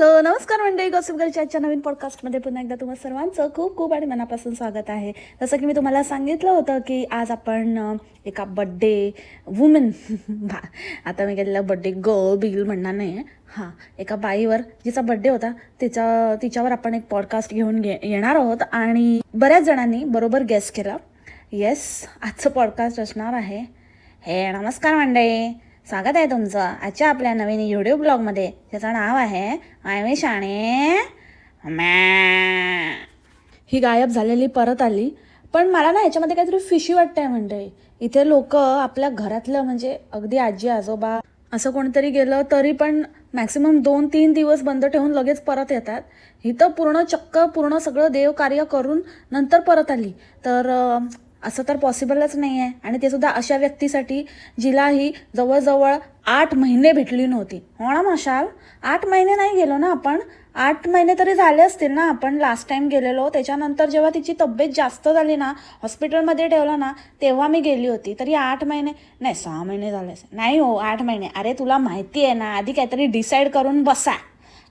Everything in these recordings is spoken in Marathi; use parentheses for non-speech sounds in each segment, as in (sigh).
हॅलो नमस्कार मंडळी. गॉसिप गर्लच्या आजच्या नवीन पॉडकास्टमध्ये पुन्हा एकदा तुम्हाला सर्वांचं खूप खूप आणि मनापासून स्वागत आहे. जसं की मी तुम्हाला सांगितलं होतं की आज आपण एका बड्डे वुमेन (laughs) आता मी गेलेला बड्डे गर्ल बिल म्हणणार नाही हां एका बाईवर जिचा बड्डे होता तिचा तिच्यावर आपण एक पॉडकास्ट घेऊन घे येणार आहोत. आणि बऱ्याच जणांनी बरोबर गेस केला. येस आजचं पॉडकास्ट असणार आहे. हे नमस्कार मंडळी. स्वागत आहे तुमचं. आजच्या आपल्या नवीन यूट्यूब ब्लॉगमध्ये त्याचं नाव आहे आयवे शाणे ही गायब झालेली परत आली. पण मला ना ह्याच्यामध्ये काहीतरी फिशी वाटतंय मंडळी इथे लोक आपल्या घरातलं म्हणजे अगदी आजी आजोबा असं कोणतरी गेलं तरी पण मॅक्सिमम दोन तीन दिवस बंद ठेवून लगेच परत येतात. इथं पूर्ण चक्क पूर्ण सगळं देवकार्य करून नंतर परत आली. तर असं तर पॉसिबलच नाही आहे आणि ते सुद्धा अशा व्यक्तीसाठी जिला ही जवळजवळ आठ महिने भेटली नव्हती. हो ना मशाल? आठ महिने नाही गेलो ना आपण? आठ महिने तरी झाले असतील ना आपण लास्ट टाइम गेलेलो. त्याच्यानंतर जेव्हा तिची तब्येत जास्त झाली ना हॉस्पिटलमध्ये ठेवलं ना तेव्हा मी गेली होती. तरी आठ महिने नाही सहा महिने झाले नाही हो आठ महिने. अरे तुला माहिती आहे ना आधी काहीतरी डिसाईड करून बसा.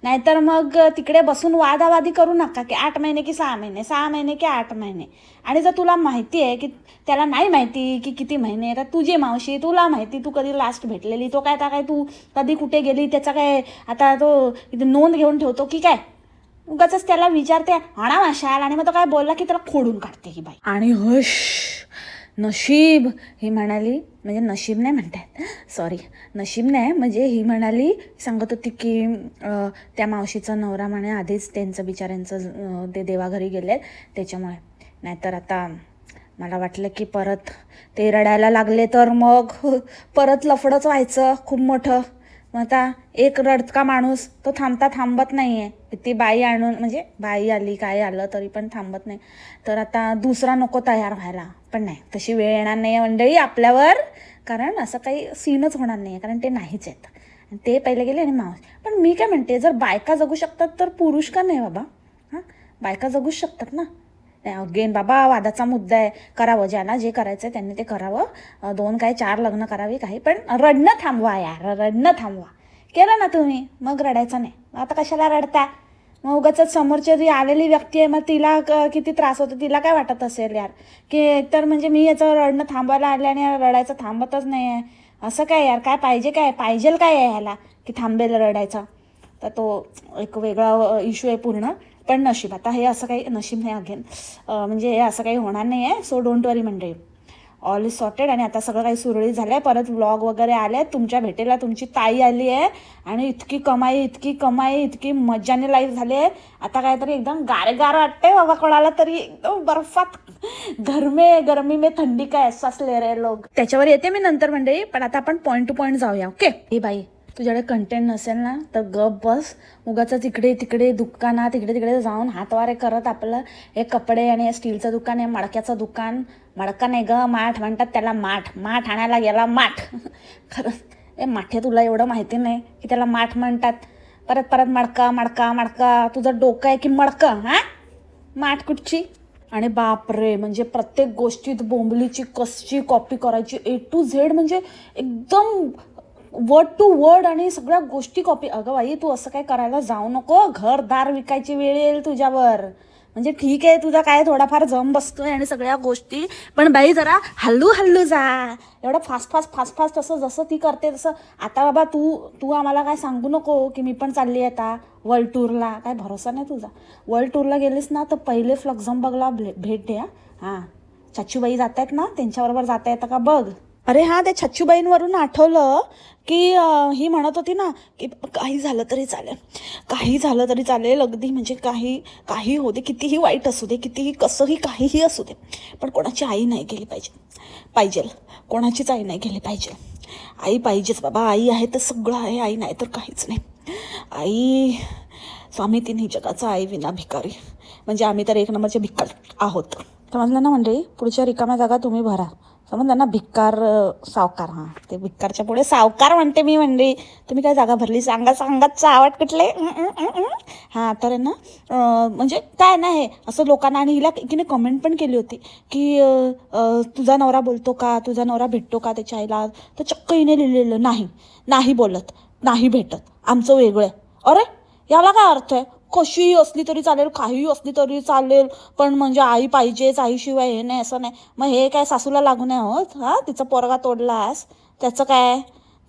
नाहीतर मग तिकडे बसून वादावादी करू नका की आठ महिने की सहा महिने सहा महिने की आठ महिने. आणि जर तुला माहिती आहे की त्याला नाही माहिती की किती महिने तर तुझी मावशी तुला माहिती तू कधी लास्ट भेटलेली तो काय आता काय तू कधी कुठे गेली त्याचा काय आता तो इथे नोंद घेऊन ठेवतो की काय? उगाच त्याला विचारते आणा माशाल आणि मग तो काय बोलला की त्याला खोडून काढते ही बाई. आणि हश नशीब ही म्हणाली म्हणजे नशीब नाही म्हणतात सॉरी नशीब नाही म्हणजे ही म्हणाली सांगत होती की त्या मावशीचा नवरा म्हणे आधीच त्यांचं बिचाऱ्यांचं ते देवाघरी गेले त्याच्यामुळे. नाहीतर आता मला वाटलं की परत ते रडायला लागले तर मग परत लफडंच व्हायचं खूप मोठं. मग आता एक रडका माणूस तो थांबता थांबत नाही आहे ती बाई आणून म्हणजे बाई आली काय आलं तरी पण थांबत नाही. तर आता दुसरा नको तयार व्हायला. पण नाही तशी वेळ येणार नाही आहे मंडळी आपल्यावर. कारण असं काही सीनच होणार नाही आहे कारण ते नाहीच आहेत. ते पहिले गेले आणि मावस पण मी काय म्हणते जर बायका जगू शकतात तर पुरुष का नाही बाबा? हां? बायका जगूच शकतात ना. अगेन बाबा वादाचा मुद्दा आहे. करावं ज्याला जे करायचं आहे त्यांनी ते करावं. दोन काय चार लग्न करावी काही. पण रडणं थांबवा यार रडणं थांबवा. केलं ना तुम्ही? मग रडायचं नाही. आता कशाला रडता मग उगाच समोरची जी आलेली व्यक्ती आहे मग तिला क- किती त्रास होतो तिला काय वाटत असेल यार? की तर म्हणजे मी याचं रडणं थांबवायला आले आणि रडायचं थांबतच नाही आहे असं काय यार? काय पाहिजे काय? पाहिजेल काय आहे ह्याला की थांबेल रडायचं? तर तो एक वेगळा इश्यू आहे पूर्ण. पण नशीब. आता हे असं काही नशीब नाही अगेन म्हणजे हे असं काही होणार नाही आहे सो डोंट वरी मंडळी. ऑल इज सॉर्टेड आणि आता सगळं काही सुरळीत झालं आहे परत व्लॉग वगैरे आले आहेत तुमच्या भेटेला तुमची ताई आली आहे आणि इतकी कमाई इतकी कमाई इतकी मज्जाने लाईफ झाली आहे आता काहीतरी एकदम गारगार वाटते बाबा कोणाला तरी. एकदम बर्फात गरमे गरमी मे थंडी काय एहसास ले रे लोक त्याच्यावर येते मी नंतर मंडळी. पण आता आपण पॉईंट टू पॉईंट जाऊया ओके हे बाई. तुझ्याकडे कंटेंट नसेल ना तर गप बस. उगाच तिकडे तिकडे दुकानात तिकडे तिकडे जाऊन हातवारे करत आपलं हे कपडे आणि हे स्टीलचं दुकान आहे मडक्याचं दुकान. मडका नाही ग माठ म्हणतात त्याला माठ. माठ आणायला गेला माठ. (laughs) खरं ए माठे तुला एवढं माहिती नाही की त्याला माठ म्हणतात. परत परत मडका मडका मडका. तुझं डोकं आहे की मडकं हां? माठ कुठची? आणि बापरे म्हणजे प्रत्येक गोष्टीत बोंबलीची कसची कॉपी करायची ए टू झेड म्हणजे एकदम वर्ड टू वर्ड आणि सगळ्या गोष्टी कॉपी अगं बाई तू असं काय करायला जाऊ नको. घरदार विकायची वेळ येईल तुझ्यावर. म्हणजे ठीक आहे तुझा काय थोडाफार जम बसतोय आणि सगळ्या गोष्टी पण बाई जरा हल्लू हल्लू जा. एवढं फास्ट फास्ट फास्ट फास्ट असं जसं ती करते तसं. आता बाबा तू तू आम्हाला काय सांगू नको की मी पण चालली आहे आता वर्ल्ड टूरला काय भरोसा नाही तुझा. वर्ल्ड टूरला गेलीस ना तर पहिले फ्लक्झमबर्गला भे भेट द्या. हां. छच्चूबाई जात आहेत ना? त्यांच्याबरोबर जाता येतं का? बघ. अरे हां त्या छच्चूबाईंवरून आठवलं. की ही म्हणत होती ना की काही झालं तरी चालेल. काही झालं तरी चालेल अगदी म्हणजे काही काही होऊ दे कितीही वाईट असू दे कितीही कसंही काहीही असू दे पण कोणाची आई नाही गेली पाहिजे. पाहिजे कोणाचीच आई नाही गेली पाहिजे. आई पाहिजेच बाबा. आई आहे तर सगळं आहे आई नाही तर काहीच नाही. आई स्वामी तिन्ही जगाचा आई विना भिकारी. म्हणजे आम्ही तर एक नंबरचे भिकार आहोत. समजलं ना मंडळी? पुढच्या रिकाम्या जागा तुम्ही भरा. समज त्यांना भिक्कार सावकार हां. ते भिक्कारच्या पुढे सावकार म्हणते मी मंडळी तुम्ही काय जागा भरली? सांगा सांगा चावट कुठले? हां तर आहे ना म्हणजे काय ना हे असं लोकांना आणि हिला तिने कमेंट पण केली होती की तुझा नवरा बोलतो का? तुझा नवरा भेटतो का त्याच्या आईला? तर चक्क हिने लिहिलेलं नाही नाही बोलत नाही भेटत आमचं वेगळं आहे. अरे याला काय अर्थ आहे? कशीही असली तरी चालेल काहीही असली तरी चालेल पण म्हणजे आई पाहिजेच आईशिवाय हे नाही असं नाही. मग हे काय सासूला लागू नाही होत हां? तिचा पोरगा तोडलास त्याचं काय?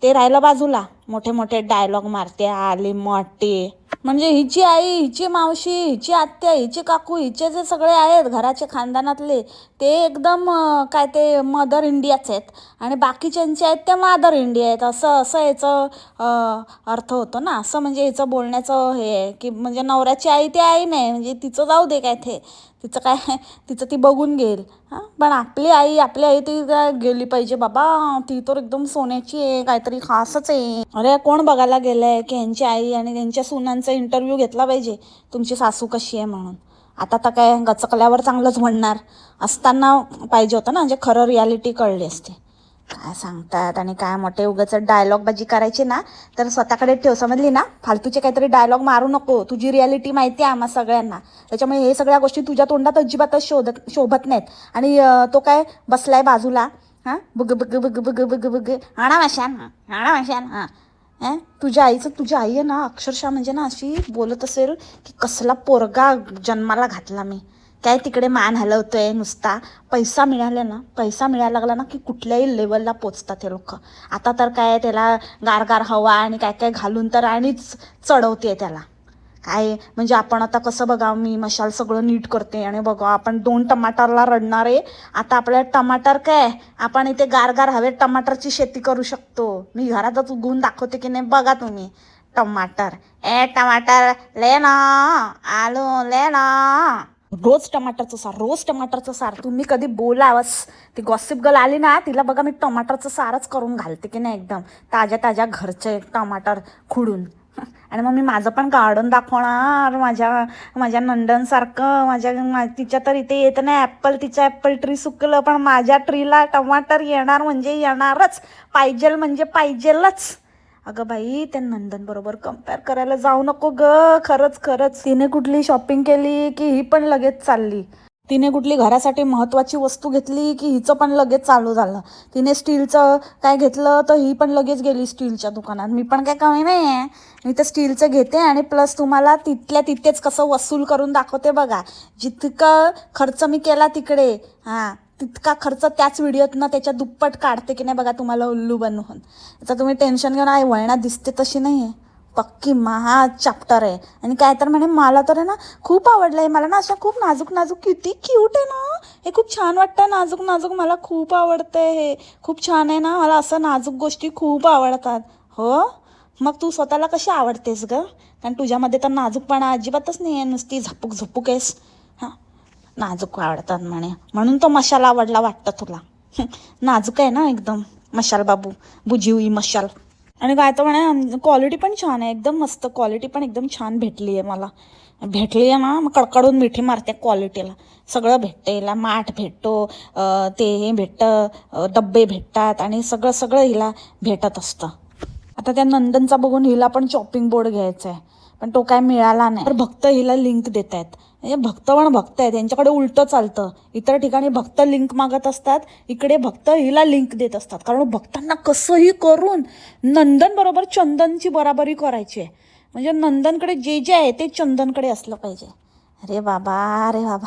ते राहिलं बाजूला. मोठे मोठे डायलॉग मारते आले मोठे. म्हणजे हिची आई हिची मावशी हिची आत्या हिची काकू हिचे जे सगळे आहेत घराचे खानदानातले ते एकदम काय ते मदर इंडियाच आहेत. आणि बाकीच्यांचे आहेत ते मादर इंडिया आहेत. असं असं याचं अर्थ होतो ना. असं म्हणजे याचं बोलण्याचं हे आहे की म्हणजे नवऱ्याची आई ती आई नाही. म्हणजे तिचं जाऊ दे काय ते. तिचं काय तिचं ती बघून घेईल. हां पण आपली आई आपली आई ती काय गेली पाहिजे बाबा. ती तर एकदम सोन्याची आहे काहीतरी खासच आहे. अरे कोण बघायला गेलंय की यांची आई आणि त्यांच्या सुनांचा इंटरव्ह्यू घेतला पाहिजे? तुमची सासू कशी आहे म्हणून. आता तर काय गचकल्यावर चांगलंच म्हणणार. असताना पाहिजे होतं ना म्हणजे खरं रियालिटी कळली असते. काय सांगतात आणि काय मोठे उगाच डायलॉग बाजी करायची ना तर स्वतःकडे ठेव. समजली ना? फालतूचे काहीतरी डायलॉग मारू नको. तुझी रियालिटी माहिती आहे आम्हा सगळ्यांना. त्याच्यामुळे हे सगळ्या गोष्टी तुझ्या तोंडात अजिबातच शोधत शोभत नाहीत. आणि तो काय बसलाय बाजूला? हां? बुग बुग बुग बुग बुग बुग आणा माशान आणा माशान हां. अं? तुझ्या आईचं तुझी आई आहे ना अक्षरशः म्हणजे ना अशी बोलत असेल की कसला पोरगा जन्माला घातला मी. काय तिकडे मान हलवतोय नुसता? पैसा मिळाला ना पैसा मिळायला लागला ना की कुठल्याही लेवलला पोचतात हे लोक. आता तर काय त्याला गारगार हवा आणि काय काय घालून तर आणिच चढवते त्याला. काय? म्हणजे आपण आता कसं बघा मी मशाल सगळं नीट करते आणि बघा आपण दोन टमाटरला रडणार आहे. आता आपल्या टमाटर काय? आपण इथे गारगार हवेत टमाटरची शेती करू शकतो. मी घरातच उगवून दाखवते की नाही बघा तुम्ही. टमाटर. ए टमाटर ले ना. आलू ले ना. रोज टमाटरचं सार रोज टमाटरचं सार. तुम्ही कधी बोलावस. ती गॉसिप गर्ल आली ना तिला बघा मी टमाटरचं सारच करून घालते की नाही एकदम. ताज्या ताज्या घरचे टमाटर खुडून. आणि मग मी माझं पण गार्डन दाखवणार. माझ्या माझ्या नंदनसारखं माझ्या तिच्या तर इथे येत नाही. ॲपल तिच्या ॲपल ट्री सुकलं पण माझ्या ट्रीला टमाटर येणार म्हणजे येणारच. पाहिजेल म्हणजे पाहिजेलच. अगं बाई त्या नंदन बरोबर कंपेअर करायला जाऊ नको ग. खरंच खरंच. तिने कुठली शॉपिंग केली की ही पण लगेच चालली? तिने कुठली घरासाठी महत्त्वाची वस्तू घेतली की हिचं पण लगेच चालू झालं? तिने स्टीलचं काय घेतलं तर ही पण लगेच गेली स्टीलच्या दुकानात. मी पण काय कमी नाही आहे मी तर स्टीलचं घेते आणि प्लस तुम्हाला तिथल्या तिथेच कसं वसूल करून दाखवते बघा. जितकं खर्च मी केला तिकडे. हां. तितका खर्च त्याच व्हिडिओतनं त्याच्या दुप्पट काढते की नाही बघा तुम्हाला उल्लू बनवून. याचं तुम्ही टेन्शन घेऊन आई वळणा दिसते तशी नाही आहे पक्की महा चॅप्टर आहे. आणि काय तर म्हणे मला तर आहे ना खूप आवडलं आहे मला ना अशा खूप नाजूक नाजूक किती क्यूट आहे ना. हे खूप छान वाटतं नाजूक नाजूक मला खूप आवडतं हे. खूप छान आहे ना. मला असं नाजूक गोष्टी खूप आवडतात. हो? मग तू स्वतःला कशी आवडतेस ग? कारण तुझ्यामध्ये तर नाजूकपणा अजिबातच नाही आहे नुसती झपूक झपूक आहेस. नाजूक आवडतात म्हणे. म्हणून तो मशाल आवडला वाटतं तुला. (laughs) नाजूक आहे ना एकदम मशाल बाबू. बुजिवई मशाल. आणि काय तर म्हणे क्वालिटी पण छान आहे. एकदम मस्त क्वालिटी पण एकदम छान भेटली आहे मला. भेटली आहे ना मग कडकडून मिठी मारते क्वालिटीला सगळं भेटते हिला माठ भेटतो ते हे भेटतं डब्बे भेटतात आणि सगळं सगळं हिला भेटत असतं. आता त्या नंदनचा बघून हिला पण चॉपिंग बोर्ड घ्यायचा आहे पण तो काय मिळाला नाही. तर भक्त हिला लिंक देत आहेत म्हणजे भक्त पण भक्त आहेत. यांच्याकडे उलटं चालतं. इतर ठिकाणी भक्त लिंक मागत असतात. इकडे भक्त हिला लिंक देत असतात. कारण भक्तांना कसंही करून नंदन बरोबर चंदनची बराबरी करायची आहे. म्हणजे नंदनकडे जे जे आहे ते चंदनकडे असलं पाहिजे. अरे बाबा अरे बाबा.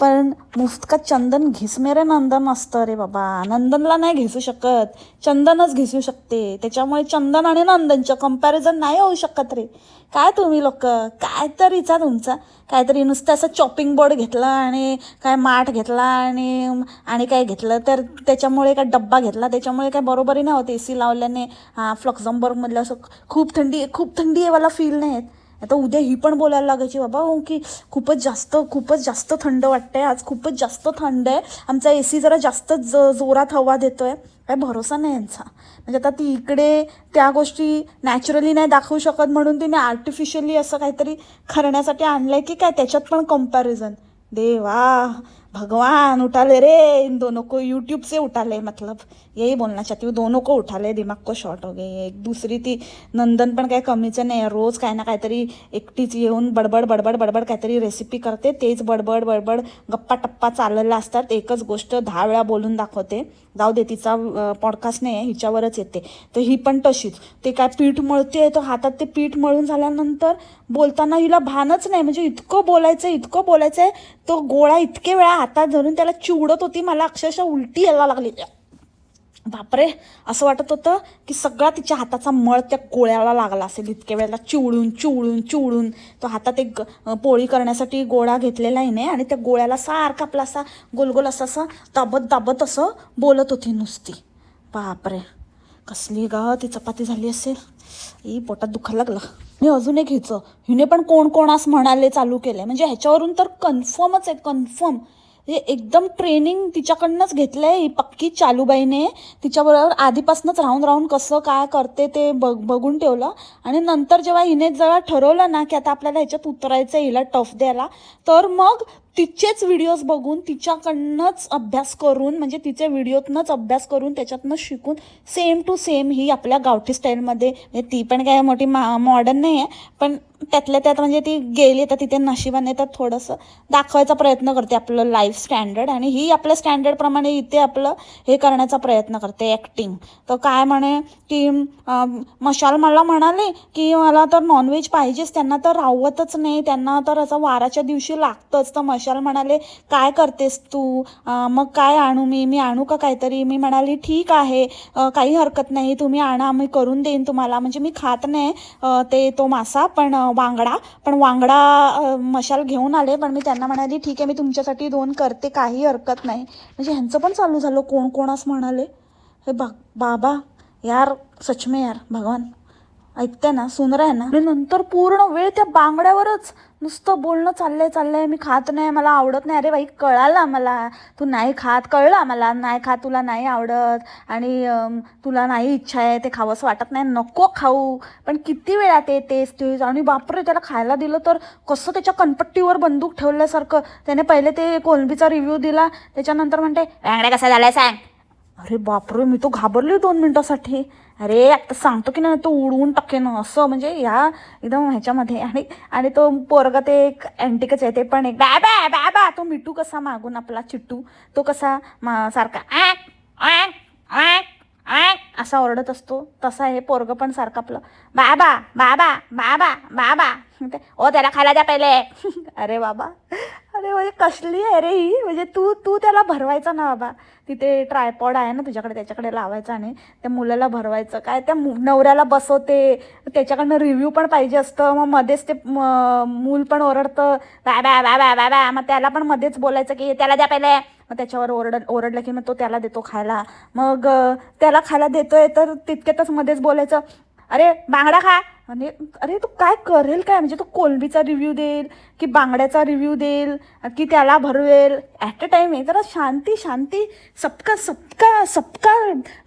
पण मुफ्त का चंदन घिसमेरे नंदन असतं रे बाबा. नंदनला नाही घेसू शकत. चंदनच घिसू शकते. त्याच्यामुळे चंदन आणि नंदनचं कंपॅरिझन नाही होऊ शकत रे. काय तुम्ही लोक? काय तरीचा तुमचा. काहीतरी नुसतं असं चॉपिंग बोर्ड घेतला आणि काय माठ घेतला आणि आणि काय घेतलं तर त्याच्यामुळे काय डब्बा घेतला. त्याच्यामुळे काय बरोबरी नाही होत ए सी लावल्याने. हा फ्लक्झमबर्गमधलं असं खूप थंडी खूप थंडी आहे मला फील नाही येत. आता उद्या ही पण बोलायला लागायची बाबा हो की खूपच जास्त खूपच जास्त थंड वाटतंय आज खूपच जास्त थंड आहे आमचा ए सी जरा जास्त ज जोरात हवा देतोय. काय भरोसा नाही यांचा. म्हणजे आता ती इकडे त्या गोष्टी नॅचरली नाही दाखवू शकत म्हणून तिने आर्टिफिशियली असं काहीतरी करण्यासाठी आणलंय की काय त्याच्यात पण कंपॅरिझन देवा भगवान उठाले रे इन दोनों को यूट्यूब से उठाले मतलब यही बोलना चाहती हूँ दोनों को उठाले दिमाग को शॉर्ट हो गई एक दुसरी ती नंदन पण काही कमीचं नाही आहे रोज काय ना काहीतरी एकटीच येऊन बडबड बडबड बडबड काहीतरी रेसिपी करते तेच बडबड बडबड गप्पा टप्पा चाललेल्या असतात एकच गोष्ट दहा वेळा बोलून दाखवते. जाऊ दे तिचा पॉडकास्ट नाही आहे हिच्यावरच येते. तर ही पण तशीच. ते काय पीठ मळते तर हातात ते पीठ मळून झाल्यानंतर बोलताना हिला भानच नाही. म्हणजे इतकं बोलायचं इतकं बोलायचं आहे तो गोळा इतके वेळा हातात धरून त्याला चिवडत होती मला अक्षरशः उलटी यायला लागली. बापरे असं वाटत होतं की सगळा तिच्या हाताचा मळ त्या गोळ्याला लागला असेल. इतक्या वेळेला चिवळून चिवळून चिवळून तो हातात एक ग- पोळी करण्यासाठी गोळा घेतलेला आहे नाही आणि त्या गोळ्याला सारखा आपला असा गोलगोल असं असं दाबत दाबत असं बोलत होती नुसती. बापरे कसली ग ती चपाती झाली असेल. ई पोटात दुखायला लागलं. मी अजून एक हिचं. हिने पण कोण कोणास म्हणाले चालू केले म्हणजे ह्याच्यावरून तर कन्फर्मच आहे कन्फर्म हे एकदम ट्रेनिंग तिच्याकडनंच घेतलं आहे ही पक्की चालूबाईने. तिच्याबरोबर आधीपासूनच राहून राहून कसं काय करते ते बघ बघून ठेवलं. आणि नंतर जेव्हा हिने जेव्हा ठरवलं ना की आता आपल्याला ह्याच्यात उतरायचं आहे हिला टफ द्यायला तर मग तिचेच व्हिडिओज बघून तिच्याकडनंच अभ्यास करून म्हणजे तिचे व्हिडिओतनंच अभ्यास करून त्याच्यातनं शिकून सेम टू सेम ही आपल्या गावठी स्टाईलमध्ये म्हणजे ती पण काय मोठी मा मॉडर्न नाही आहे पण त्यातल्या त्यात म्हणजे ती गेली तर तिथे नशिबाने तर थोडंसं दाखवायचा प्रयत्न करते आपलं लाईफ स्टँडर्ड आणि ही आपल्या स्टँडर्डप्रमाणे इथे आपलं हे करण्याचा प्रयत्न करते ॲक्टिंग तर काय म्हणे की मशाल मला म्हणाले की मला तर नॉनव्हेज पाहिजेच त्यांना तर रावतच नाही त्यांना तर असं वाराच्या दिवशी लागतंच तर विशाल म्हणाले काय करतेस तू? मग काय आणू मी? मी आणू का काहीतरी? मी म्हणाली ठीक आहे. काही हरकत नाही. तुम्ही आणा मी करून देईन तुम्हाला. म्हणजे मी खात नाही ते तो मासा पण वांगडा. पण वांगडा मशाल घेऊन आले पण मी त्यांना म्हणाली ठीक आहे मी तुमच्यासाठी दोन करते. काही हरकत नाही. म्हणजे ह्यांचं पण चालू झालं. कोण कोणास म्हणाले? हे बा बाबा. यार सच में यार भगवान. ऐकते ना सुंदर आहे ना? आणि नंतर पूर्ण वेळ त्या बांगड्यावरच. नुसतं बोलणं चाललंय चाललंय मी खात नाही मला आवडत नाही. अरे बाई कळाला मला तू नाही खात कळला मला नाही खात तुला नाही आवडत. आणि तुला नाही इच्छा आहे ते खावंसं वाटत नाही. नको खाऊ. पण किती वेळा ते तेच तेच आणि बापरे त्याला खायला दिलं तर कसं त्याच्या कनपट्टीवर बंदूक ठेवल्यासारखं. त्याने पहिले ते कोलंबीचा रिव्ह्यू दिला. त्याच्यानंतर म्हणते बांगड्या कसा झालाय सांग. अरे बापरे मी तो घाबरली दोन मिनिटासाठी. अरे आता सांगतो की ना तो उडवून टाकेन असं म्हणजे या एकदम ह्याच्यामध्ये. आणि आणि तो पोरगा ते एक अँटिकच आहे ते पण एक बॅबा बॅबा तो मिठू कसा मागून आपला चिट्टू? तो कसा मा सारखा ॲक ॲक ॲक आय असा ओरडत असतो. तसा हे पोरगं पण सारखं आपलं. बाबा बाबा बाबा बाबा. ओ त्याला खायला द्या पहिले. (laughs) अरे बाबा. अरे म्हणजे कसली आहे रे ही? म्हणजे तू तू त्याला भरवायचा ना बाबा. तिथे ट्रायपॉड आहे ना तुझ्याकडे त्याच्याकडे लावायचा आणि त्या मुलाला भरवायचं. काय त्या मु- नवऱ्याला बसवते. त्याच्याकडनं रिव्ह्यू पण पाहिजे असतं. मग मध्येच ते मूल पण ओरडतं. बा बा बा मग त्याला पण मध्येच बोलायचं की त्याला द्या पहिले. मग त्याच्यावर ओरड ओरडलं की मग तो त्याला देतो खायला. मग त्याला खायला देतोय तर तितक्यातच मध्येच बोलायचं अरे बांगडा खा. आणि अरे तू काय करेल काय? म्हणजे तो कोलंबीचा रिव्ह्यू देईल की बांगड्याचा रिव्ह्यू देईल की त्याला भरवेल? ॲट अ टाइम आहे जरा शांती शांती. सबका सबका सबका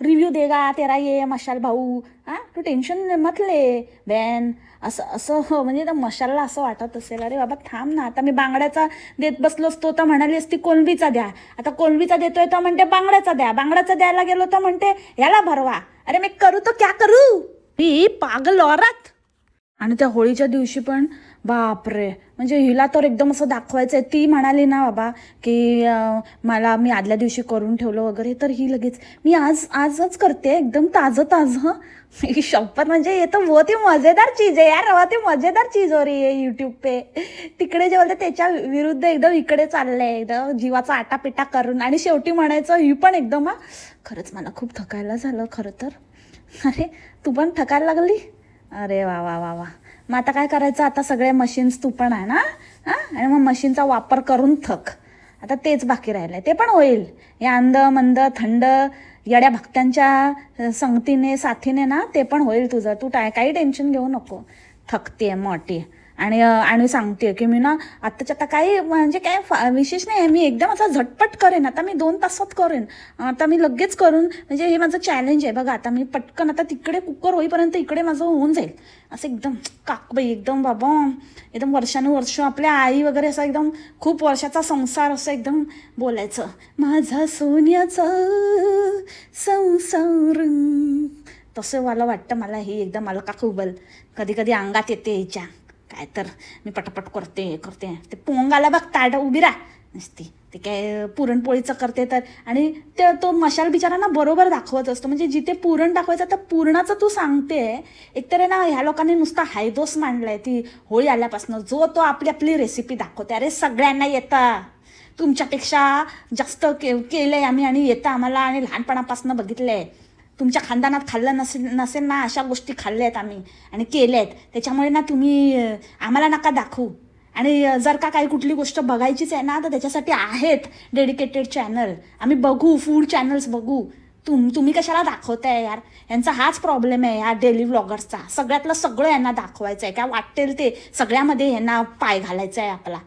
रिव्ह्यू देगा. तेरा ये मशाल भाऊ. हां तू टेन्शन म्हटले बॅन असं असं हो, म्हणजे त्या मशालला असं वाटत असेल. अरे बाबा थांब ना. आता मी बांगड्याचा देत बसलो असतो तर म्हणाली असती कोलंबीचा द्या. आता कोलंबीचा देतोय तर म्हणते बांगड्याचा द्या. बांगड्याचा द्यायला गेलो तर म्हणते याला भरवा. अरे मी करू तो क्या करू? मी पागल औरत. आणि त्या होळीच्या दिवशी पण बापरे. म्हणजे हिला तर एकदम असं दाखवायचं आहे ती म्हणाली ना बाबा की मला मी आदल्या दिवशी करून ठेवलं वगैरे. तर ही लगेच मी आज आजच करते एकदम ताजं ताजं. (laughs) ही म्हणजे ये तर व ती मजेदार चीज आहे यार. बहुत ही मजेदार चीज हो रही यूट्यूब पे. तिकडे जे बोलते त्याच्या विरुद्ध एकदम इकडे चाललंय एकदम जीवाचा आटापिटा करून. आणि शेवटी म्हणायचं ही पण एकदम हा. खरंच मला खूप थकायला झालं खरं तर. अरे तू पण थकायला लागली? अरे वा वा वा वा. मग आता काय करायचं? आता सगळे मशीन्स तू पण आहे ना? हां? आणि मग मशीनचा वापर करून थक. आता तेच बाकी राहिलं आहे ते पण होईल. या अंध मंद थंड येड्या भक्तांच्या संगतीने साथीने ना ते पण होईल तुझं. तू टाय काही टेन्शन घेऊ नको. थकते मोठी. आणि आणि सांगते की मी ना आत्ताच्या आता काही म्हणजे काय फा- विशेष नाही आहे. मी एकदम असं झटपट करेन. आता मी दोन तासात करेन. आता मी लगेच करून म्हणजे हे माझं चॅलेंज आहे. बघा आता मी पटकन आता तिकडे कुकर होईपर्यंत इकडे माझं होऊन जाईल. असं एकदम काकबाई एकदम बाबा एकदम वर्षानुवर्ष आपल्या आई वगैरे असं एकदम खूप वर्षाचा संसार असं एकदम बोलायचं. माझा सोन्याचा संसार. तसं मला वाटतं. मला हे एकदम मला काकूबल कधी कधी अंगात येते हिच्या काय तर मी पटापट करते हे करते. ते पोंगाला बघ ताट उभी राहा. नसती. ते काय पुरणपोळीचं करते तर. आणि ते तो मशाल बिचारा ना बरोबर दाखवत असतो. म्हणजे जिथे पुरण दाखवायचं तर पुरणाचं तू सांगते. एकतर आहे ना ह्या लोकांनी नुसता हायदोस मांडलाय. ती होळी आल्यापासून जो तो आपली आपली रेसिपी दाखवते. अरे सगळ्यांना येतं. तुमच्यापेक्षा जास्त के केलं आहे आम्ही आणि येतं आम्हाला. आणि लहानपणापासून बघितलं आहे तुमच्या खानदानात खाल्लं नसेल नसेल ना अशा गोष्टी खाल्ल्या आहेत आम्ही आणि केल्या आहेत. त्याच्यामुळे ना तुम्ही आम्हाला नका दाखवू. आणि जर का काही कुठली गोष्ट बघायचीच आहे ना तर त्याच्यासाठी आहेत डेडिकेटेड चॅनल आम्ही बघू फूड चॅनल्स बघू. तुम तुम्ही कशाला दाखवताय यार? यांचा हाच प्रॉब्लेम आहे या डेली व्लॉगर्सचा सगळ्यातलं सगळं यांना दाखवायचं आहे. काय वाटेल ते सगळ्यामध्ये यांना पाय घालायचा आहे आपला.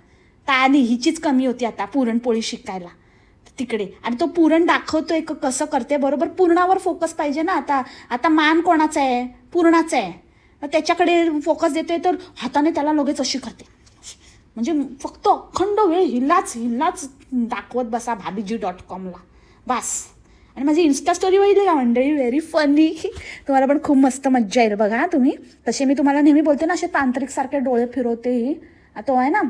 तर आणि हिचीच कमी होती आता पुरणपोळी शिकायला. तिकडे. आणि तो पुरण दाखवतोय कसं करते बरोबर? पूर्णावर फोकस पाहिजे ना आता. आता मान कोणाचा आहे? पूर्णाचा आहे. त्याच्याकडे फोकस देतोय तर हाताने त्याला लगेच अशी करते. म्हणजे फक्त अखंड वेळ हिलाच हिलाच दाखवत बसा भाभीजी डॉट कॉमला बस. आणि माझी इन्स्टा स्टोरी वगैरे का मंडळी व्हेरी फनी तुम्हाला पण खूप मस्त मज्जा येईल बघा तुम्ही. तसे मी तुम्हाला नेहमी बोलते ना असे तांत्रिकसारखे डोळे फिरवते ही. तो आहे ना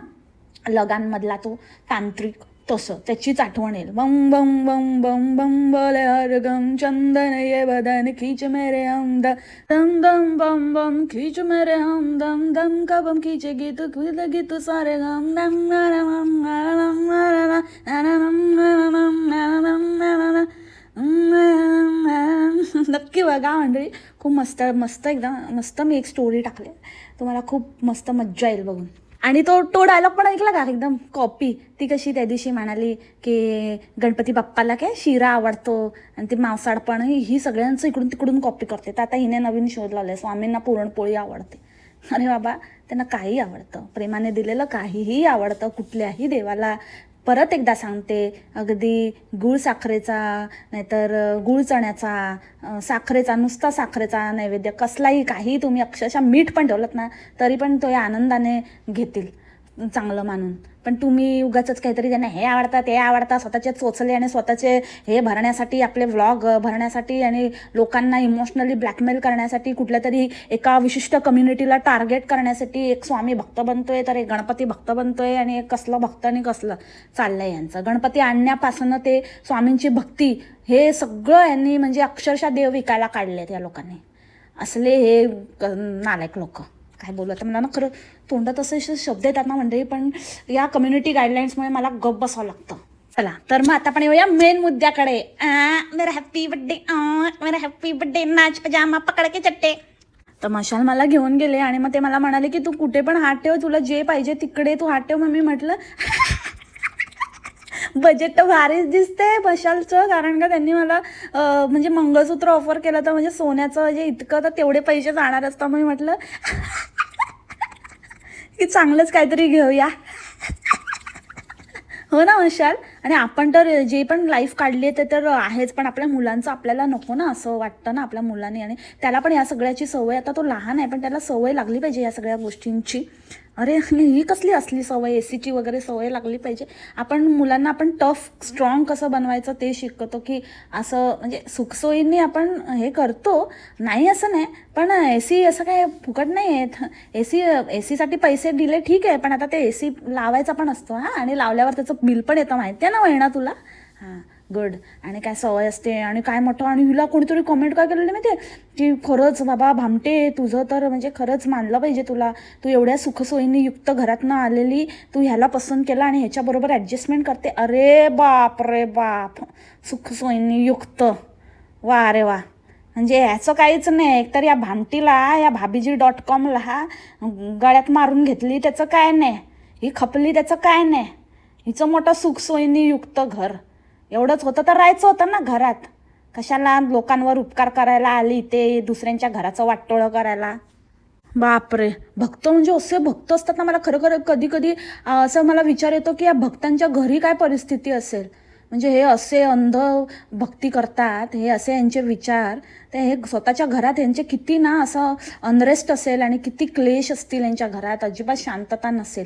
लगांमधला तो तांत्रिक तसं त्याचीच आठवण येईल बम बम बम बम बम बोले हर गम चंदन ये बदन खिच मेरे हम दम दम बम बम खिच मेरे हम दम दम का बम खिचे गीत गीत गीत सारे गम दम नक्की बघा मंडळी खूप मस्त मस्त एकदम मस्त मी एक स्टोरी टाकले तुम्हाला खूप मस्त मज्जा येईल बघून आणि तो तो डायलॉग पण ऐकला का? एकदम कॉपी ती कशी त्या दिवशी म्हणाली की गणपती बाप्पाला काय शिरा आवडतो आणि ते मांसाड पण ही ही सगळ्यांचं इकडून तिकडून कॉपी करते. तर आता हिने नवीन शोध लावलाय. स्वामींना पुरणपोळी आवडते. अरे बाबा त्यांना काही आवडतं. प्रेमाने दिलेलं काहीही आवडतं कुठल्याही देवाला. परत एकदा सांगते. अगदी गुळ साखरेचा नाहीतर गुळ चण्याचा साखरेचा नुसता साखरेचा नैवेद्य कसलाही काही तुम्ही अक्षरशः मीठ पण ठेवलं ना तरी पण तो या आनंदाने घेतील चांगलं मानून. पण तुम्ही उगाच काहीतरी त्यांना हे आवडतात ते आवडतात स्वतःचे चोचले आणि स्वतःचे हे भरण्यासाठी आपले व्लॉग भरण्यासाठी आणि लोकांना इमोशनली ब्लॅकमेल करण्यासाठी कुठल्या तरी एका विशिष्ट कम्युनिटीला टार्गेट करण्यासाठी एक स्वामी भक्त बनतोय तर एक गणपती भक्त बनतोय आणि एक कसलं भक्त आणि कसलं चाललंय यांचं. गणपती आणण्यापासून ते स्वामींची भक्ती हे सगळं यांनी म्हणजे अक्षरशः देव विकायला काढलेत या लोकांनी. असले हे क- नालायक लोक. काय बोलू आता मला ना खरं तोंडात असे शब्द येतात ना मंडळी पण या कम्युनिटी गाईडलाईन्समुळे मला गप बसावं लागतं. चला तर मग आता पण येऊया मेन मुद्द्याकडे. मेरा हॅप्पी बड्डे मेरा हॅप्पी बड्डे नाच पजामा पकड के चट्टे. तर मशाल मला घेऊन गेले आणि मग ते मला म्हणाले की तू कुठे पण हात ठेव तुला जे पाहिजे तिकडे तू हात ठेव मग मी म्हटलं बजेट तर भारीच दिसते मशालचं कारण का त्यांनी मला म्हणजे मंगळसूत्र ऑफर केलं तर म्हणजे सोन्याचं म्हणजे इतकं तर तेवढे पैसे जाणार असतं मी म्हटलं की चांगलंच काहीतरी घेऊया. हो ना मशाल आणि आपण तर जे पण लाईफ काढली आहे ते तर आहेच पण आपल्या मुलांचं आपल्याला नको ना असं वाटतं ना आपल्या मुलांनी. आणि त्याला पण या सगळ्याची सवय आता तो लहान आहे पण त्याला सवय लागली पाहिजे या सगळ्या गोष्टींची. अरे ही कसली असली सवय? ए सीची वगैरे सवय लागली पाहिजे. आपण मुलांना आपण टफ स्ट्रॉंग कसं बनवायचं ते शिकवतो की असं म्हणजे सुखसोयींनी आपण हे करतो. नाही असं नाही पण ए सी असं काय फुकट नाही आहेत ए सी ए सीसाठी पैसे दिले ठीक आहे पण आता ते ए सी लावायचा पण असतो हां? आणि लावल्यावर त्याचं बिल पण येतं माहिती आहे ना वहिना तुला? हां. गड आणि काय सवय असते आणि काय मोठं आणि हिला कोणीतरी कमेंट काय केलेलं माहिती आहे की खरंच बाबा भामटे तुझं तर म्हणजे खरंच मानलं पाहिजे तुला. तू एवढ्या सुखसोयीने युक्त घरातनं आलेली तू ह्याला पसंत केला आणि ह्याच्याबरोबर ॲडजस्टमेंट करते. अरे बाप रे बाप. सुखसोयीने युक्त. वा अरे वा. म्हणजे ह्याचं काहीच नाही. एकतर या भामटीला या भाभीजी डॉट कॉमला गळ्यात मारून घेतली त्याचं काय नाही. ही खपली त्याचं काय नाही. हिचं मोठं सुखसोयीने युक्त घर. एवढंच होतं तर राहायचं होतं ना घरात. कशाला लोकांवर उपकार करायला आली ते दुसऱ्यांच्या घराचं वाटोळं करायला? बापरे. भक्त म्हणजे असे भक्त असतात ना मला खरं खरं कधी कधी असं मला विचार येतो की या भक्तांच्या घरी काय परिस्थिती असेल? म्हणजे हे असे अंध भक्ती करतात हे असे यांचे विचार ते हे स्वतःच्या घरात यांचे किती ना असं अनरेस्ट असेल आणि किती क्लेश असतील यांच्या घरात अजिबात शांतता नसेल.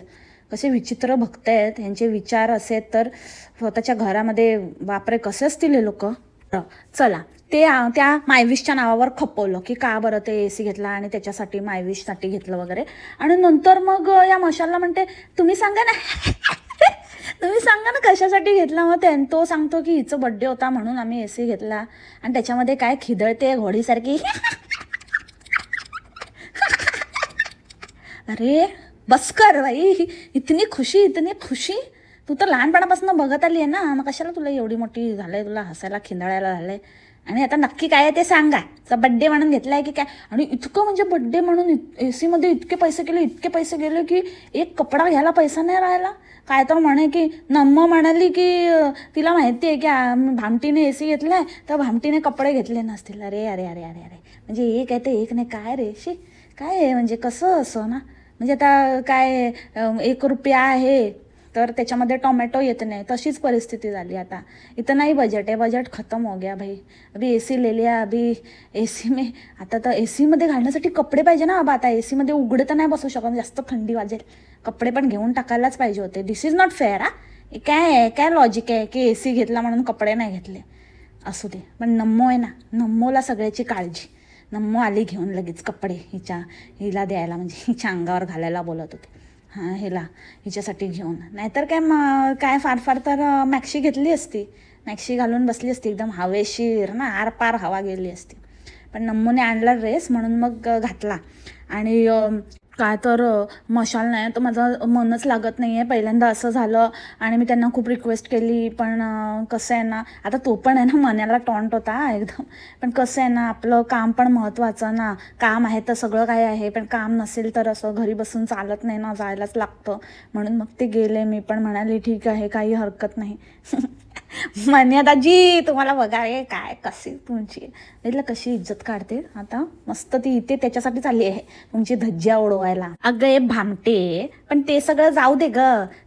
कसे विचित्र भक्त आहेत यांचे विचार असे तर स्वतःच्या घरामध्ये बापरे कसे असतील हे लोक? चला ते त्या मायविशच्या नावावर खपवलं की का बरं ते ए सी घेतला आणि त्याच्यासाठी मायविशसाठी घेतलं वगैरे. आणि नंतर मग या मशालला म्हणते तुम्ही सांगा ना (laughs) तुम्ही सांगा ना कशासाठी घेतला? मग त्यांनी तो सांगतो की हिचं बड्डे होता म्हणून आम्ही ए सी घेतला. आणि त्याच्यामध्ये काय खिदळते घोडीसारखी. (laughs) अरे बस कर बाई. इतनी खुशी इतनी खुशी. तू तर लहानपणापासून बघत आली आहे ना. मग कशाला तुला एवढी मोठी झालंय? तुला हसायला खिंदळायला झालंय? आणि आता नक्की काय आहे ते सांगा. तर बड्डे म्हणून घेतलाय की काय? आणि इतकं म्हणजे बड्डे म्हणून ए सीमध्ये इतके पैसे गेले इतके पैसे गेले की एक कपडा घ्यायला पैसा नाही राहिला. काय तर म्हणे की नम्म म्हणाली की तिला माहिती आहे की भामटीने ए सी घेतलाय तर भामटीने कपडे घेतले नसतील. अरे अरे अरे अरे अरे. म्हणजे एक आहे ते एक नाही काय रे? शी काय आहे म्हणजे कसं असं ना? म्हणजे आता काय एक रुपया आहे तर त्याच्यामध्ये टोमॅटो येत नाही. तशीच परिस्थिती झाली आता. इथं नाही बजेट आहे बजेट खतम हो गया भाई. अभी ए सी ले लिया अभी ए सी में आता तर ए सीमध्ये घालण्यासाठी कपडे पाहिजे ना बाबा. आता ए सीमध्ये उघडे तर नाही बसू शकत जास्त थंडी वाजेल. कपडे पण घेऊन टाकायलाच पाहिजे होते. दिस इज नॉट फेअर हा. काय आहे काय लॉजिक आहे की ए सी घेतला म्हणून कपडे नाही घेतले? असू दे. पण नम्मो आहे ना नम्मोला सगळ्याची काळजी. नम्मू आली घेऊन लगेच कपडे हिच्या हिला द्यायला म्हणजे हिच्या अंगावर घालायला बोलत होते. हां हिला हिच्यासाठी घेऊन. नाहीतर काय म काय फार फार तर मॅक्शी मॅक्सी घेतली असती. मॅक्सी घालून बसली असती एकदम हवेशीर ना आरपार हवा गेली असती. पण नम्मूने आणला ड्रेस म्हणून मग घातला. आणि काय तर मशाल नाही तर माझं मनच लागत नाही आहे पहिल्यांदा असं झालं आणि मी त्यांना खूप रिक्वेस्ट केली पण कसं आहे ना आता तो पण आहे ना मनाला टॉन्ट होता एकदम. पण कसं आहे ना आपलं काम पण महत्त्वाचं ना. काम आहे तर सगळं काय आहे पण काम नसेल तर असं घरी बसून चालत नाही ना जायलाच लागतं. म्हणून मग ते गेले मी पण म्हणाले ठीक आहे काही हरकत नाही. (laughs) म्हणे दाजी तुम्हाला बघा रे काय कशी तुमची? म्हटलं कशी इज्जत काढते आता मस्त ती इथे त्याच्यासाठी चालली आहे तुमची धज्ज्या ओढवायला. अगं हे भामटे पण ते सगळं जाऊ दे ग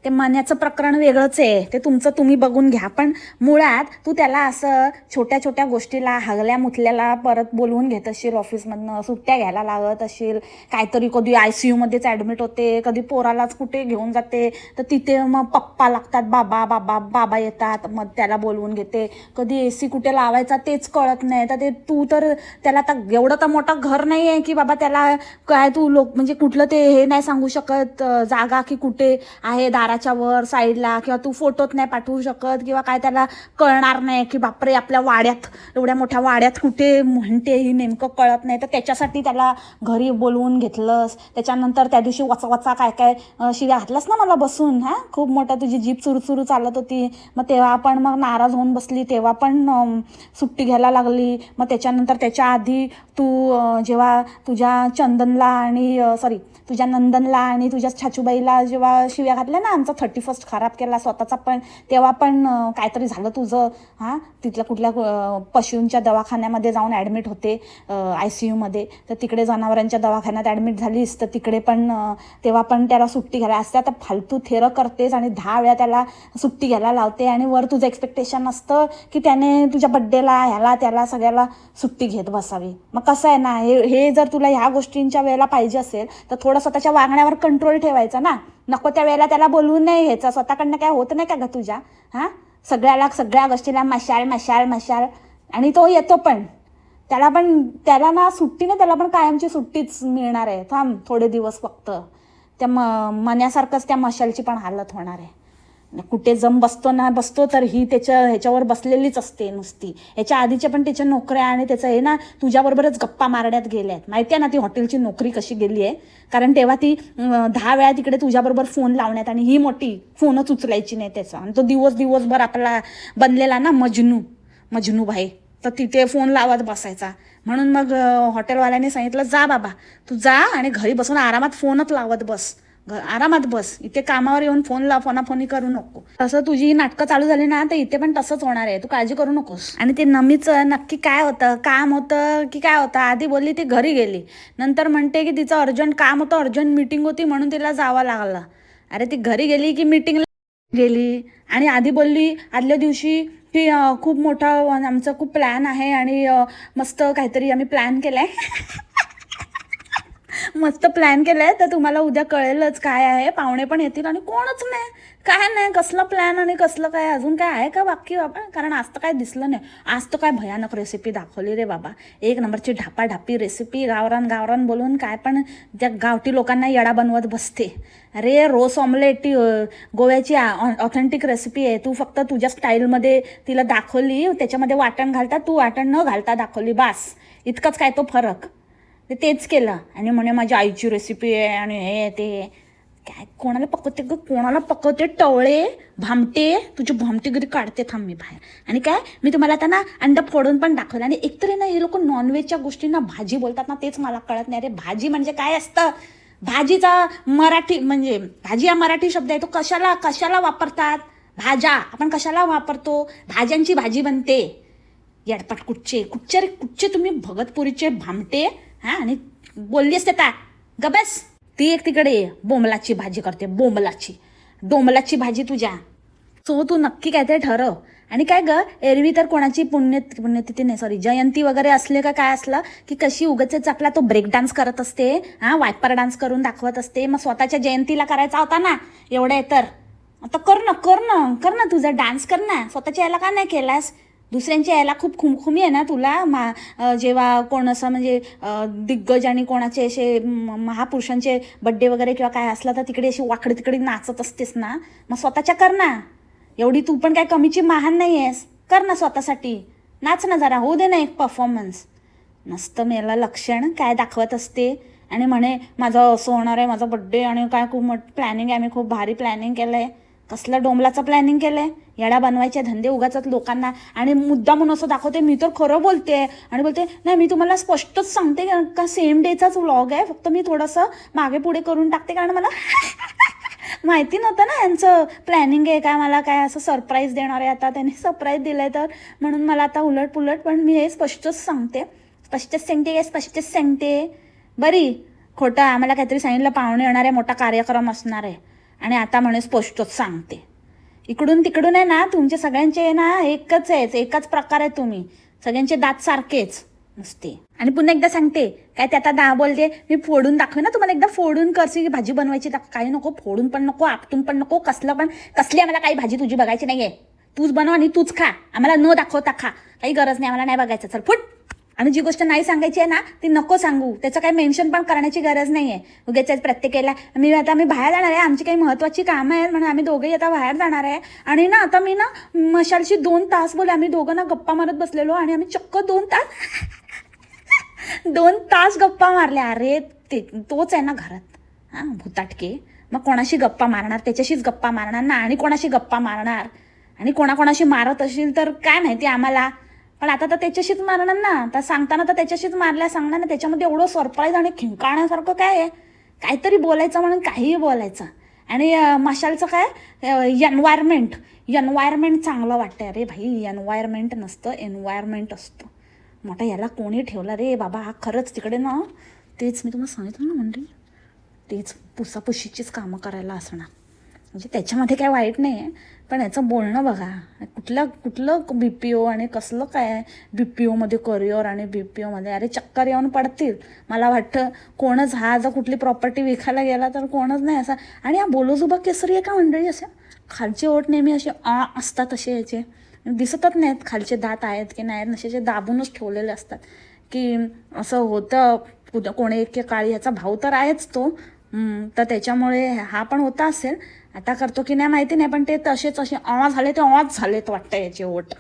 ते मण्याचं प्रकरण वेगळंच आहे ते तुमचं तुम्ही बघून घ्या पण मुळात तू त्याला असं छोट्या छोट्या गोष्टीला हगल्या मुतल्याला परत बोलवून घेत असशील ऑफिसमधनं सुट्ट्या घ्यायला लागत असेल काहीतरी कधी आय सी यूमध्येच ॲडमिट होते कधी पोरालाच कुठे घेऊन जाते तर तिथे मग पप्पा लागतात बाबा बाबा बाबा येतात मग त्याला बोलवून घेते. कधी ए सी कुठे लावायचा तेच कळत नाही. तर ते तू तर त्याला आता एवढं तर मोठं घर नाही आहे की बाबा त्याला काय तू लोक म्हणजे कुठलं ते हे नाही सांगू शकत जागा की कुठे आहे दाराच्या वर साईडला किंवा तू फोटोत नाही पाठवू शकत किंवा काय त्याला कळणार नाही की बापरे आपल्या वाड्यात एवढ्या मोठ्या वाड्यात कुठे म्हणते ही नेमकं कळत नाही. तर त्याच्यासाठी त्याला घरी बोलवून घेतलंस. त्याच्यानंतर त्या दिवशी वचा वचा काय काय शिव्या घातल्यास ना मला बसून हां? खूप मोठा तुझी जीप सुरू सुरू चालत होती. मग तेव्हा पण मग नाराज होऊन बसली तेव्हा पण सुट्टी घ्यायला लागली. मग त्याच्यानंतर त्याच्या आधी तू जेव्हा तुझ्या चंदनला आणि सॉरी तुझ्या नंदनला आणि तुझ्या छाचूबाईला जेव्हा शिव्या घातल्या ना आमचा थर्टी फर्स्ट खराब केला स्वतःचा पण तेव्हा पण काहीतरी झालं तुझं. हां? तिथल्या कुठल्या पशूंच्या दवाखान्यामध्ये जाऊन ॲडमिट होते आय सी यूमध्ये तर तिकडे जनावरांच्या दवाखान्यात ॲडमिट झालीस तर तिकडे पण तेव्हा पण त्याला सुट्टी घ्यायला असते. आता फालतू थेरं करतेस आणि दहा वेळा त्याला सुट्टी घ्यायला लावते आणि वर तुझं एक्सपेक्टेशन असतं की त्याने तुझ्या बड्डेला ह्याला त्याला सगळ्याला सुट्टी घेत बसावी. मग कसं आहे ना हे हे जर तुला ह्या गोष्टींच्या वेळेला पाहिजे असेल तर थोडं स्वतःच्या वागण्यावर कंट्रोल ठेवायचा ना? नको त्या वेळेला त्याला बोलवून नाही घ्यायचं. स्वतःकडनं काय होत नाही का ग तुझ्या? हां? सगळ्याला सगळ्या गोष्टीला मशाल मशाल मशाल. आणि तो येतो पण. त्याला पण त्याला ना सुट्टी नाही त्याला पण कायमची सुट्टीच मिळणार आहे. थांब थोडे दिवस फक्त. त्या म मण्यासारखंच त्या मशालची पण हालत होणार आहे. कुठे जम बसतो ना बसतो तर ही त्याच्या ह्याच्यावर बसलेलीच असते नुसती. ह्याच्या आधीच्या पण त्याच्या नोकऱ्या आणि त्याचं हे ना तुझ्याबरोबरच गप्पा मारण्यात गेल्या आहेत माहिती आहे ना ती हॉटेलची नोकरी कशी गेली आहे कारण तेव्हा ती दहा वेळा तिकडे तुझ्याबरोबर फोन लावण्यात आणि ही मोठी फोनच उचलायची नाही त्याचा. आणि तो दिवस दिवसभर आपला बनलेला ना मजनू मजनू भाई. तर तिथे फोन लावत बसायचा. म्हणून मग हॉटेलवाल्याने सांगितलं जा बाबा तू जा आणि घरी बसून आरामात फोनच लावत बस. आरामात बस. इथे कामावर येऊन फोन ला फोनाफोनी करू नको. तसं तुझी ही नाटकं चालू झाली ना तर इथे पण तसंच होणार आहे. तू काळजी करू नकोस. आणि ते नमीचं नक्की काय होतं काम होतं की काय होतं आधी बोलली ती घरी गेली. नंतर म्हणते की तिचं अर्जंट काम होतं अर्जंट मीटिंग होती म्हणून तिला जावं लागलं. अरे ती घरी गेली की मीटिंगला गेली. आणि आधी बोलली आदल्या दिवशी की खूप मोठा आमचा खूप प्लॅन आहे आणि मस्त काहीतरी आम्ही प्लॅन केलाय. (laughs) मस्त प्लॅन केलाय तर तुम्हाला उद्या कळेलच काय आहे. पाहुणे पण येतील आणि कोणच नाही. काय नाही कसला प्लॅन आणि कसलं काय अजून काय आहे का बाकी बाबा? कारण आज तर काय दिसलं नाही. आज तर काय भयानक रेसिपी दाखवली रे बाबा. एक नंबरची ढापाढापी रेसिपी गावरान गावरान बोलून काय पण त्या गावठी लोकांना येडा बनवत बसते. अरे रोस ऑमलेट गोव्याची ऑथेंटिक रेसिपी आहे. तू फक्त तुझ्या स्टाईलमध्ये तिला दाखवली त्याच्यामध्ये वाटण घालता तू वाटण न घालता दाखवली बास. इतकंच काय तो फरक. तर तेच केलं. आणि म्हणे माझ्या आईची रेसिपी आहे आणि हे ते काय कोणाला पकवते ग? कोणाला पकवते? टवळे भामटे? तुझी घरी काढते थांब मी बाहेर. आणि काय मी तुम्हाला आता ना फोडून पण दाखवलं. आणि एकतरी ना हे लोक नॉनव्हेजच्या गोष्टींना भाजी बोलतात ना तेच मला कळत नाही. अरे भाजी म्हणजे काय असतं? भाजीचा मराठी म्हणजे भाजी हा मराठी शब्द आहे. तो कशाला कशाला वापरतात? भाज्या. आपण कशाला वापरतो? भाज्यांची भाजी बनते. येडपाट कुठचे? कुठचे रे कुठचे तुम्ही? भगतपुरीचे भामटे हा आणि बोलली असते का गबस ती एक तिकडे बोंबलाची भाजी करते बोंबलाची. डोंबलाची भाजी तुझ्या. सो तू नक्की काहीतरी ठरव. आणि काय ग एरवी तर कोणाची पुण्य पुण्यतिथी नाही सॉरी जयंती वगैरे असले का काय असलं की कशी उगच आपला तो ब्रेक डान्स करत असते हा वायपर डान्स करून दाखवत असते मग स्वतःच्या जयंतीला करायचा होता ना एवढं आहे तर. आता कर ना कर ना कर ना तुझा डान्स कर ना. स्वतःच्या याला का नाही केलास? दुसऱ्यांच्या यायला खूप खुमखुमी आहे ना तुला? मा जेव्हा कोण असं म्हणजे दिग्गज आणि कोणाचे असे म- महापुरुषांचे बड्डे वगैरे किंवा काय असला तर तिकडे अशी वाकडे तिकडे नाचत असतेस ना? मग स्वतःच्या कर ना. एवढी तू पण काय कमीची महान नाही आहेस कर ना स्वतःसाठी. नाच ना जरा. होऊ दे ना एक परफॉर्मन्स मस्त मेला लक्षण. काय दाखवत असते? आणि म्हणे माझं असं होणार आहे. माझा बड्डे आणि काय खूप मोठं प्लॅनिंग आहे. आम्ही खूप भारी प्लॅनिंग केलं आहे कसलं डोंबलाचं प्लॅनिंग केलं आहे येडा बनवायचे धंदे उगाच लोकांना. आणि मुद्दा म्हणून असं दाखवते मी तर खरं बोलते. आणि बोलते नाही मी तुम्हाला स्पष्टच सांगते का सेम डेचाच व्लॉग आहे. फक्त मी थोडंसं मागे पुढे करून टाकते कारण मला (laughs) माहिती नव्हतं ना यांचं प्लॅनिंग आहे काय मला काय असं सरप्राईज देणार आहे आता. त्यांनी सरप्राईज दिलं आहे तर. म्हणून मला आता उलट पुलट पण मी हे स्पष्टच सांगते. स्पष्टच सांगते काय स्पष्टच सांगते. बरी. खोटं आम्हाला काहीतरी सांगितलं पाहुणे येणार आहे मोठा कार्यक्रम असणार आहे. आणि आता म्हणे स्पष्टच सांगते. इकडून तिकडून आहे ना तुमचे सगळ्यांचे ना एकच आहेच एकाच प्रकार आहे तुम्ही. सगळ्यांचे दात सारखेच नसते. आणि पुन्हा एकदा सांगते काय ते आता दा बोलते मी फोडून दाखवे ना तुम्हाला एकदा फोडून करशी भाजी बनवायची दाख- काही नको फोडून पण नको आपटून पण नको कसलं पण कसली आम्हाला काही भाजी तुझी बघायची नाहीये. तूच बनव आणि तूच खा आम्हाला न दाखवता खा काही गरज नाही आम्हाला नाही बघायचं चल फुट. आणि जी गोष्ट नाही सांगायची आहे ना ती नको सांगू. त्याचं काही मेन्शन पण करण्याची गरज नाही आहे उगाच प्रत्येकाला मी आता मी बाहेर जाणार आहे आमची काही महत्त्वाची कामं आहेत म्हणून आम्ही दोघेही आता बाहेर जाणार आहे. आणि ना आता मी ना मशालशी दोन तास बोले आम्ही दोघं ना गप्पा मारत बसलेलो आणि आम्ही चक्क दोन तास (laughs) दोन तास गप्पा मारल्या. अरे ते तोच आहे ना घरात. हां भुताटके. मग कोणाशी गप्पा मारणार? त्याच्याशीच गप्पा मारणार ना? आणि कोणाशी गप्पा मारणार? आणि कोणाकोणाशी मारत असेल तर काय माहिती आम्हाला? पण आता तर त्याच्याशीच मारणार ना. तर सांगताना तर त्याच्याशीच मारल्या सांगणार ना त्याच्यामध्ये एवढं सरप्राईज आणि खिंकाळण्यासारखं काय आहे? काहीतरी बोलायचं म्हणून काहीही बोलायचं. आणि मशालचं काय? एन्व्हायरमेंट एन्व्हायरमेंट चांगलं वाटतं अरे भाई एन्व्हायरमेंट नसतं एन्व्हायरमेंट असतं. मोठा याला कोणी ठेवला? रे बाबा हा खरंच तिकडे ना तेच मी तुम्हाला सांगितलं ना म्हणजे तेच पुसापुशीचीच कामं करायला असणार. म्हणजे त्याच्यामध्ये काय वाईट नाही आहे पण याचं बोलणं बघा. कुठलं कुठलं बी पी ओ आणि कसलं काय बी पी ओमध्ये करिअर आणि बी पी ओमध्ये अरे चक्कर येऊन पडतील. मला वाटतं कोणच हा जर कुठली प्रॉपर्टी विकायला गेला तर कोणच नाही असा. आणि हा बोलोजुबा केसरी आहे का मंडळी असे खालचे ओठ नेहमी असे आ असतात असे याचे. दिसतच नाहीत खालचे दात आहेत की नाही नसे दाबूनच ठेवलेले असतात. की असं होतं कुठं कोणी एक काळी ह्याचा भाऊ तर आहेच तो. तर त्याच्यामुळे हा पण होता असेल. आता करतो की नाही माहिती नाही पण ते तसेच असे ऑ झाले ते ऑच झालेत वाटतं याचे ओट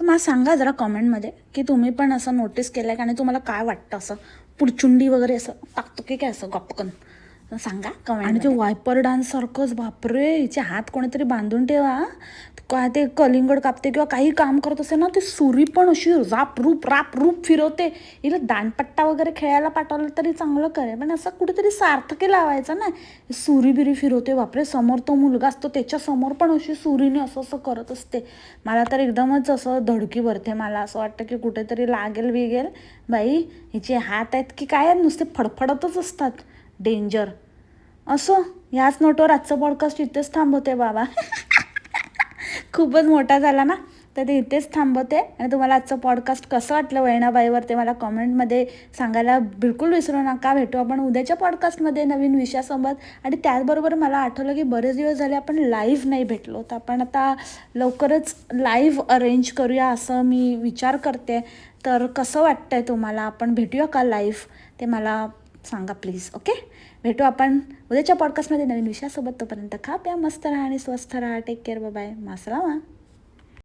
तर मला सांगा जरा कमेंटमध्ये की तुम्ही पण असं नोटीस केलं आहे का आणि तुम्हाला काय वाटतं असं? पुडचुंडी वगैरे असं टाकतो की काय असं गपकन? सांगा कमेंट आणि ते वायपर डान्स सारखंच बापरे! हिचे हात कोणीतरी बांधून ठेवा काय ते कलिंगड कापते किंवा काही काम करत असेल ना ते सुरी पण अशी राप रूप राप रूप फिरवते. हिला दांडपट्टा वगैरे खेळायला पाठवलं तरी चांगलं करे पण असं कुठेतरी सार्थकी लावायचं ना. सुरी बिरी फिरवते बापरे समोर तो मुलगा असतो त्याच्यासमोर पण अशी सुरीने असं असं करत असते. मला तर एकदमच असं धडकी भरते. मला असं वाटतं की कुठेतरी लागेल बिगेल. बाई हिचे हात आहेत की काय आहेत? नुसते फडफडतच असतात. डेंजर. असो याच नोटवर आजचं पॉडकास्ट इथेच थांबवते बाबा. (laughs) खूपच मोठा झाला ना? तर ते इथेच थांबवते. आणि तुम्हाला आजचं पॉडकास्ट कसं वाटलं वैणाबाईवर ते मला कॉमेंटमध्ये सांगायला बिलकुल विसरू नका. भेटू आपण उद्याच्या पॉडकास्टमध्ये नवीन विषयासोबत. आणि त्याचबरोबर मला आठवलं की बरेच दिवस झाले आपण लाईव्ह नाही भेटलो. तर आपण आता लवकरच लाईव्ह अरेंज करूया असं मी विचार करते. तर कसं वाटतं आहे तुम्हाला? आपण भेटूया का लाईव्ह ते मला सांगा प्लीज ओके भेटू आपण उद्याच्या पॉडकास्टमध्ये नवीन विषयासोबत. तोपर्यंत खा प्या मस्त राहा आणि स्वस्थ राहा. Take care bye मासरामा